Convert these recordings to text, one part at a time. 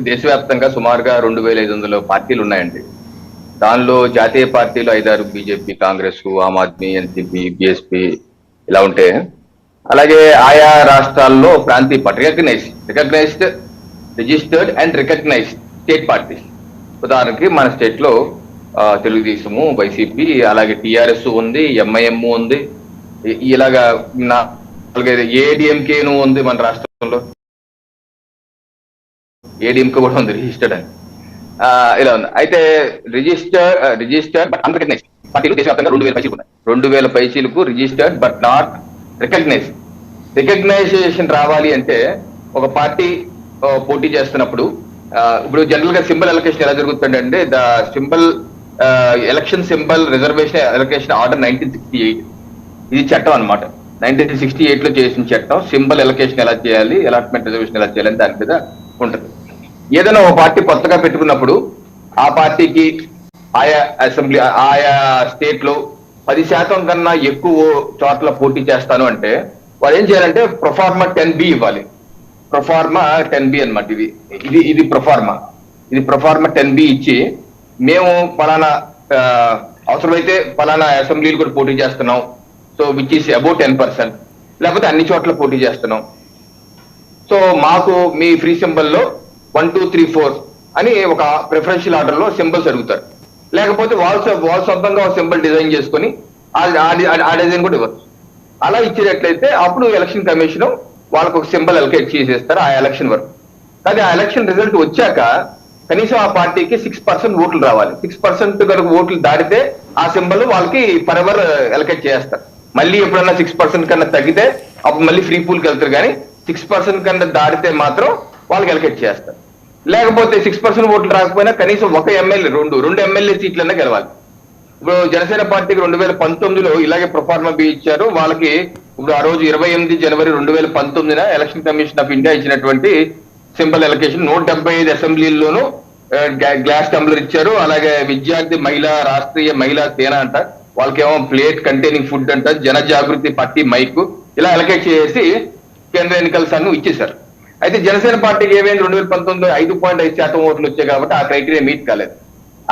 దేశవ్యాప్తంగా సుమారుగా రెండు వేల ఐదు వందల పార్టీలు ఉన్నాయండి. దానిలో జాతీయ పార్టీలు ఐదారు BJP Congress Aam Aadmi NCP BSP ఇలా ఉంటే అలాగే ఆయా రాష్ట్రాల్లో ప్రాంతీయ party recognise recognised registered and recognised state parties. ఉదాహరణకి మన స్టేట్లో తెలుగుదేశము వైసీపీ అలాగే టిఆర్ఎస్ ఉంది ఎంఐఎం ఉంది ఇ- ఇలాగా నాలుగైదు ఏడిఎంకేను ఉంది మన రాష్ట్రంలో. ఏడిఎంకే కూడా ఉంది రిజిస్టర్డ్ అని. ఇలా ఉంది. అయితే రిజిస్టర్ రిజిస్టర్ బట్ అన్రికగ్నైజ్ పార్టీలు దేశవ్యాప్తంగా రెండు వేల పైసలు ఉన్నాయి. రెండు వేల పైసీలకు registered but not recognise recognition రావాలి అంటే ఒక పార్టీ పోటీ చేస్తున్నప్పుడు ఇప్పుడు జనరల్గా సింబల్ ఎలకేషన్ ఎలా జరుగుతుందంటే the symbol election symbol reservation allocation order nineteen sixty eight ఇది చట్టం అన్నమాట. నైన్టీన్ సిక్స్టీ ఎయిట్లో చేసిన చట్టం సింబల్ ఎలకేషన్ ఎలా చేయాలి అలాట్మెంట్ రిజర్వేషన్ ఎలా చేయాలి అని దాని మీద ఉంటుంది. ఏదైనా ఒక పార్టీ కొత్తగా పెట్టుకున్నప్పుడు ఆ పార్టీకి ఆయా అసెంబ్లీ ఆయా స్టేట్లో పది శాతం కన్నా ఎక్కువ చోట్ల పోటీ చేస్తాను అంటే వాళ్ళు ఏం చేయాలంటే ప్రొఫార్మా టెన్ బి ఇవ్వాలి. ప్రొఫార్మా టెన్ బి అన్నమాట ఇది ఇది ఇది ప్రొఫార్మా ఇది ప్రొఫార్మా టెన్ బి ఇచ్చి మేము పలానా అవసరమైతే పలానా అసెంబ్లీలు కూడా పోటీ చేస్తున్నాం. So which is about ten percent లేకపోతే అన్ని చోట్ల పోటీ చేస్తున్నాం. సో మాకు మీ ఫ్రీ సింబల్లో వన్ టూ త్రీ ఫోర్ అని ఒక ప్రిఫరెన్షియల్ ఆర్డర్లో సింబల్స్ అడుగుతారు. లేకపోతే వాళ్ళ వాళ్ళ సొంతంగా ఒక సింబల్ డిజైన్ చేసుకొని ఆ- ఆ- ఆ డిజైన్ కూడా ఇవ్వచ్చు. అలా ఇచ్చినట్లయితే అప్పుడు ఎలక్షన్ కమిషన్ వాళ్ళకు ఒక సింబల్ అలకేట్ చేసేస్తారు ఆ ఎలక్షన్ వరకు. కానీ ఆ ఎలక్షన్ రిజల్ట్ వచ్చాక కనీసం ఆ పార్టీకి సిక్స్ పర్సెంట్ ఓట్లు రావాలి. సిక్స్ పర్సెంట్ కనుక ఓట్లు దాటితే ఆ సింబల్ వాళ్ళకి ఫరెవర్ ఎలకేట్ చేస్తారు. మళ్ళీ ఎప్పుడన్నా సిక్స్ పర్సెంట్ కన్నా తగ్గితే అప్పుడు మళ్ళీ ఫ్రీ పూల్కి వెళ్తారు కానీ సిక్స్ పర్సెంట్ కన్నా దాటితే మాత్రం వాళ్ళకి ఎలకేట్ చేస్తారు. లేకపోతే సిక్స్ పర్సెంట్ ఓట్లు రాకపోయినా కనీసం ఒక ఎమ్మెల్యే రెండు రెండు ఎమ్మెల్యే సీట్లన్నా గెలవాలి. ఇప్పుడు జనసేన పార్టీకి రెండు వేల పంతొమ్మిదిలో ఇలాగే ప్రొఫార్మా బి ఇచ్చారు. వాళ్ళకి ఇప్పుడు ఆ రోజు ఇరవై ఎనిమిది జనవరి రెండు వేల పంతొమ్మిదిన ఎలక్షన్ కమిషన్ ఆఫ్ ఇండియా ఇచ్చినటువంటి సింపుల్ ఎలక్షన్ నూట డెబ్బై ఐదు అసెంబ్లీల్లోనూ గ్లాస్ టంబ్లర్ ఇచ్చారు. అలాగే విద్యార్థి మహిళా రాష్ట్రీయ మహిళా సేన అంట వాళ్ళకేమో ప్లేట్ కంటైనింగ్ ఫుడ్ అంట జన జాగృతి పార్టీ మైక్ ఇలా ఎలకేట్ చేసి కేంద్ర ఎన్నికల సంఘం ఇచ్చేశారు. అయితే జనసేన పార్టీకి ఏమైంది? రెండు వేల పంతొమ్మిది ఐదు పాయింట్ ఐదు శాతం ఓట్లు వచ్చాయి కాబట్టి ఆ క్రైటీరియా మీట్ కాలేదు.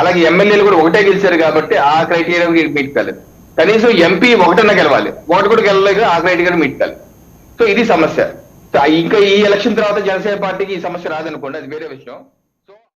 అలాగే ఎమ్మెల్యేలు కూడా ఒకటే గెలిచారు కాబట్టి ఆ క్రైటీరియా మీట్ కాలేదు. కనీసం ఎంపీ ఒకటన్నా గెలవాలి. ఒకటి కూడా గెలలేదు ఆ క్రైటీరియా మీట్ కాలేదు. సో ఇది సమస్య. ఇంకా ఈ ఎలక్షన్ తర్వాత జనసేన పార్టీకి ఈ సమస్య రాదనుకోండి అది వేరే విషయం.